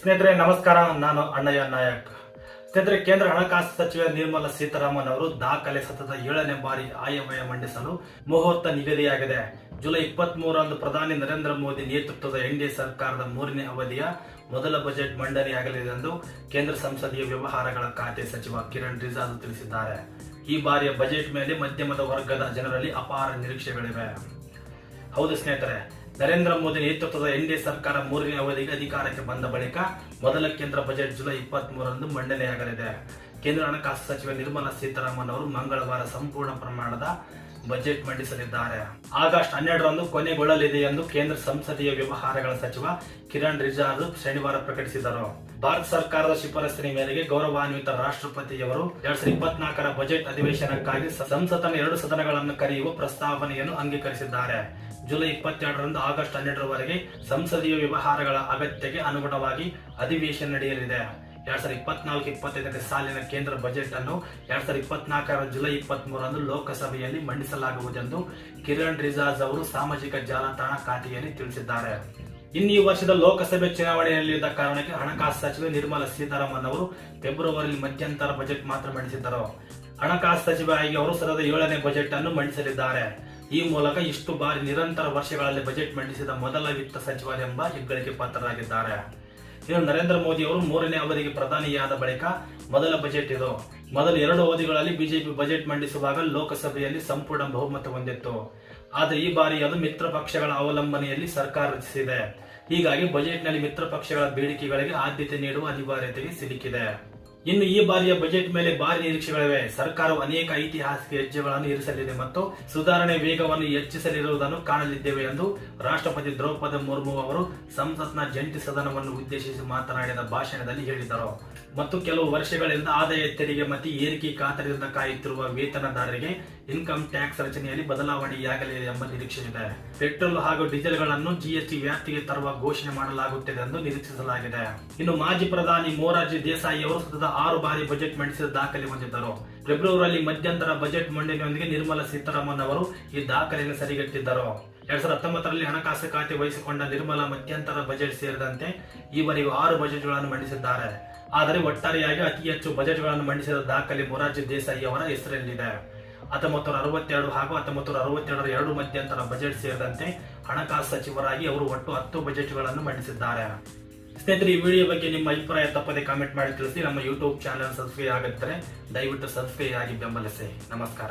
ಸ್ನೇಹಿತರೆ, ನಮಸ್ಕಾರ. ನಾನು ಅಣ್ಣಯ್ಯ ನಾಯಕ್. ಸ್ನೇಹಿತರೆ, ಕೇಂದ್ರ ಹಣಕಾಸು ಸಚಿವ ನಿರ್ಮಲಾ ಸೀತಾರಾಮನ್ ಅವರು ದಾಖಲೆ ಸತತ ಏಳನೇ ಬಾರಿ ಆಯವ್ಯಯ ಮಂಡಿಸಲು ಮುಹೂರ್ತ ನಿಗದಿಯಾಗಿದೆ. ಜುಲೈ ಇಪ್ಪತ್ತ್ ಮೂರರಂದು ಪ್ರಧಾನಿ ನರೇಂದ್ರ ಮೋದಿ ನೇತೃತ್ವದ ಎನ್ಡಿಎ ಸರ್ಕಾರದ ಮೂರನೇ ಅವಧಿಯ ಮೊದಲ ಬಜೆಟ್ ಮಂಡನೆಯಾಗಲಿದೆ ಎಂದು ಕೇಂದ್ರ ಸಂಸದೀಯ ವ್ಯವಹಾರಗಳ ಖಾತೆ ಸಚಿವ ಕಿರಣ್ ರಿಜಿಜು ತಿಳಿಸಿದ್ದಾರೆ. ಈ ಬಾರಿಯ ಬಜೆಟ್ ಮೇಲೆ ಮಧ್ಯಮದ ವರ್ಗದ ಜನರಲ್ಲಿ ಅಪಾರ ನಿರೀಕ್ಷೆಗಳಿವೆ. ಹೌದು ಸ್ನೇಹಿತರೆ ನರೇಂದ್ರ ಮೋದಿ ನೇತೃತ್ವದ ಎನ್ಡಿಎ ಸರ್ಕಾರ ಮೂರನೇ ಅವಧಿಗೆ ಅಧಿಕಾರಕ್ಕೆ ಬಂದ ಬಳಿಕ ಮೊದಲ ಕೇಂದ್ರ ಬಜೆಟ್ ಜುಲೈ ಇಪ್ಪತ್ತ್ ಮೂರರಂದು ಮಂಡನೆಯಾಗಲಿದೆ ಕೇಂದ್ರ ಹಣಕಾಸು ಸಚಿವೆ ನಿರ್ಮಲಾ ಸೀತಾರಾಮನ್ ಅವರು ಮಂಗಳವಾರ ಸಂಪೂರ್ಣ ಪ್ರಮಾಣದ ಬಜೆಟ್ ಮಂಡಿಸಲಿದ್ದಾರೆ. ಆಗಸ್ಟ್ ಹನ್ನೆರಡರಂದು ಕೊನೆಗೊಳ್ಳಲಿದೆ ಎಂದು ಕೇಂದ್ರ ಸಂಸದೀಯ ವ್ಯವಹಾರಗಳ ಸಚಿವ ಕಿರಣ್ ರಿಜಿಜು ಶನಿವಾರ ಪ್ರಕಟಿಸಿದರು. ಭಾರತ ಸರ್ಕಾರದ ಶಿಫಾರಸಿನ ಮೇರೆಗೆ ಗೌರವಾನ್ವಿತ ರಾಷ್ಟ್ರಪತಿಯವರು ಎರಡ್ ಸಾವಿರದ ಇಪ್ಪತ್ನಾಲ್ಕರ ಬಜೆಟ್ ಅಧಿವೇಶನಕ್ಕಾಗಿ ಸಂಸತ್ತಿನ ಎರಡು ಸದನಗಳನ್ನು ಕರೆಯುವ ಪ್ರಸ್ತಾವನೆಯನ್ನು ಅಂಗೀಕರಿಸಿದ್ದಾರೆ. ಜುಲೈ ಇಪ್ಪತ್ತೆರಡರಂದು ಆಗಸ್ಟ್ ಹನ್ನೆರಡರವರೆಗೆ ಸಂಸದೀಯ ವ್ಯವಹಾರಗಳ ಅಗತ್ಯಕ್ಕೆ ಅನುಗುಣವಾಗಿ ಅಧಿವೇಶನ ನಡೆಯಲಿದೆ. ಎರಡ್ ಸಾವಿರದ ಇಪ್ಪತ್ನಾಲ್ಕು ಇಪ್ಪತ್ತೈದನೇ ಸಾಲಿನ ಕೇಂದ್ರ ಬಜೆಟ್ ಅನ್ನು ಎರಡ್ ಸಾವಿರದ ಇಪ್ಪತ್ನಾಲ್ಕರ ಜುಲೈ ಇಪ್ಪತ್ತ್ ಮೂರರಂದು ಲೋಕಸಭೆಯಲ್ಲಿ ಮಂಡಿಸಲಾಗುವುದೆಂದು ಕಿರಣ್ ರಿಜಾಜ್ ಅವರು ಸಾಮಾಜಿಕ ಜಾಲತಾಣ ಖಾತೆಯಲ್ಲಿ ತಿಳಿಸಿದ್ದಾರೆ. ಇನ್ನು ಈ ವರ್ಷದ ಲೋಕಸಭೆ ಚುನಾವಣೆಯಲ್ಲಿದ್ದ ಕಾರಣಕ್ಕೆ ಹಣಕಾಸು ಸಚಿವೆ ನಿರ್ಮಲಾ ಸೀತಾರಾಮನ್ ಅವರು ಫೆಬ್ರವರಿಯಲ್ಲಿ ಮಧ್ಯಂತರ ಬಜೆಟ್ ಮಾತ್ರ ಮಂಡಿಸಿದ್ದರು. ಹಣಕಾಸು ಸಚಿವರಾಗಿ ಅವರು ಸತತ ಏಳನೇ ಬಜೆಟ್ ಅನ್ನು ಮಂಡಿಸಲಿದ್ದಾರೆ. ಈ ಮೂಲಕ ಇಷ್ಟು ಬಾರಿ ನಿರಂತರ ವರ್ಷಗಳಲ್ಲಿ ಬಜೆಟ್ ಮಂಡಿಸಿದ ಮೊದಲ ವಿತ್ತ ಸಚಿವರೆಂಬ ಹೆಗ್ಗಳಿಕೆ ಪಾತ್ರರಾಗಿದ್ದಾರೆ. ಇನ್ನು ನರೇಂದ್ರ ಮೋದಿ ಅವರು ಮೂರನೇ ಅವಧಿಗೆ ಪ್ರಧಾನಿಯಾದ ಬಳಿಕ ಮೊದಲ ಬಜೆಟ್ ಇದು. ಮೊದಲ ಎರಡು ಅವಧಿಗಳಲ್ಲಿ ಬಿಜೆಪಿ ಬಜೆಟ್ ಮಂಡಿಸುವಾಗ ಲೋಕಸಭೆಯಲ್ಲಿ ಸಂಪೂರ್ಣ ಬಹುಮತ ಹೊಂದಿತ್ತು. ಆದರೆ ಈ ಬಾರಿ ಅದು ಮಿತ್ರ ಪಕ್ಷಗಳ ಅವಲಂಬನೆಯಲ್ಲಿ ಸರ್ಕಾರ ರಚಿಸಿದೆ. ಹೀಗಾಗಿ ಬಜೆಟ್ನಲ್ಲಿ ಮಿತ್ರ ಪಕ್ಷಗಳ ಬೇಡಿಕೆಗಳಿಗೆ ಆದ್ಯತೆ ನೀಡುವ ಅನಿವಾರ್ಯತೆಗೆ ಸಿಲುಕಿದೆ. ಇನ್ನು ಈ ಬಾರಿಯ ಬಜೆಟ್ ಮೇಲೆ ಭಾರಿ ನಿರೀಕ್ಷೆಗಳಿವೆ. ಸರ್ಕಾರವು ಅನೇಕ ಐತಿಹಾಸಿಕ ಹೆಜ್ಜೆಗಳನ್ನು ಇರಿಸಲಿದೆ ಮತ್ತು ಸುಧಾರಣೆ ವೇಗವನ್ನು ಹೆಚ್ಚಿಸಲಿರುವುದನ್ನು ಕಾಣಲಿದ್ದೇವೆ ಎಂದು ರಾಷ್ಟ್ರಪತಿ ದ್ರೌಪದಿ ಮುರ್ಮು ಅವರು ಸಂಸತ್ನ ಜಂಟಿ ಸದನವನ್ನು ಉದ್ದೇಶಿಸಿ ಮಾತನಾಡಿದ ಭಾಷಣದಲ್ಲಿ ಹೇಳಿದರು. ಮತ್ತು ಕೆಲವು ವರ್ಷಗಳಿಂದ ಆದಾಯ ತೆರಿಗೆ ಮತ್ತು ಏರಿಕೆ ಖಾತರಿಯಿಂದ ಕಾಯುತ್ತಿರುವ ವೇತನದಾರರಿಗೆ ಇನ್ಕಮ್ ಟ್ಯಾಕ್ಸ್ ರಚನೆಯಲ್ಲಿ ಬದಲಾವಣೆಯಾಗಲಿದೆ ಎಂಬ ನಿರೀಕ್ಷೆ ಇದೆ ಪೆಟ್ರೋಲ್ ಹಾಗೂ ಡೀಸೆಲ್ಗಳನ್ನು ಜಿಎಸ್ಟಿ ವ್ಯಾಪ್ತಿಗೆ ತರುವ ಘೋಷಣೆ ಮಾಡಲಾಗುತ್ತಿದೆ ಎಂದು ನಿರೀಕ್ಷಿಸಲಾಗಿದೆ. ಇನ್ನು ಮಾಜಿ ಪ್ರಧಾನಿ ಮೊರಾರ್ಜಿ ದೇಸಾಯಿ ಅವರು ಸತತ ಆರು ಬಾರಿ ಬಜೆಟ್ ಮಂಡಿಸಿದ ದಾಖಲೆ ಹೊಂದಿದ್ದರು. ಫೆಬ್ರವರಿಯಲ್ಲಿ ಮಧ್ಯಂತರ ಬಜೆಟ್ ಮಂಡನೆಯೊಂದಿಗೆ ನಿರ್ಮಲಾ ಸೀತಾರಾಮನ್ ಅವರು ಈ ದಾಖಲೆಯನ್ನು ಸರಿಗಟ್ಟಿದ್ದರು. ಎರಡ್ ಸಾವಿರದ ಹತ್ತೊಂಬತ್ತರಲ್ಲಿ ಹಣಕಾಸು ಖಾತೆ ವಹಿಸಿಕೊಂಡ ನಿರ್ಮಲಾ ಮಧ್ಯಂತರ ಬಜೆಟ್ ಸೇರಿದಂತೆ ಈವರೆಗೂ ಆರು ಬಜೆಟ್ಗಳನ್ನು ಮಂಡಿಸಿದ್ದಾರೆ. ಆದರೆ ಒಟ್ಟಾರೆಯಾಗಿ ಅತಿ ಹೆಚ್ಚು ಬಜೆಟ್ಗಳನ್ನು ಮಂಡಿಸಿದ ದಾಖಲೆ ಮೊರಾರ್ಜಿ ದೇಸಾಯಿ ಅವರ ಹೆಸರಲ್ಲಿದೆ. ಹತ್ತೊಂಬತ್ತು ನೂರ ಅರವತ್ತೆರಡು ಹಾಗೂ ಹತ್ತೊಂಬತ್ತು ನೂರ ಅರವತ್ತೆರಡರ ಎರಡು ಮಧ್ಯಂತರ ಬಜೆಟ್ ಸೇರಿದಂತೆ ಹಣಕಾಸು ಸಚಿವರಾಗಿ ಅವರು ಒಟ್ಟು ಹತ್ತು ಬಜೆಟ್ಗಳನ್ನು ಮಂಡಿಸಿದ್ದಾರೆ. ಸ್ನೇಹಿತರೆ, ಈ ವಿಡಿಯೋ ಬಗ್ಗೆ ನಿಮ್ಮ ಅಭಿಪ್ರಾಯ ತಪ್ಪದೆ ಕಾಮೆಂಟ್ ಮಾಡಿ ತಿಳಿಸಿ. ನಮ್ಮ ಯೂಟ್ಯೂಬ್ ಚಾನೆಲ್ ಸಬ್ಸ್ಕ್ರೈಬ್ ಆಗಿದ್ದರೆ ದಯವಿಟ್ಟು ಸಬ್ಸ್ಕ್ರೈಬ್ ಆಗಿ ಬೆಂಬಲಿಸಿ. ನಮಸ್ಕಾರ.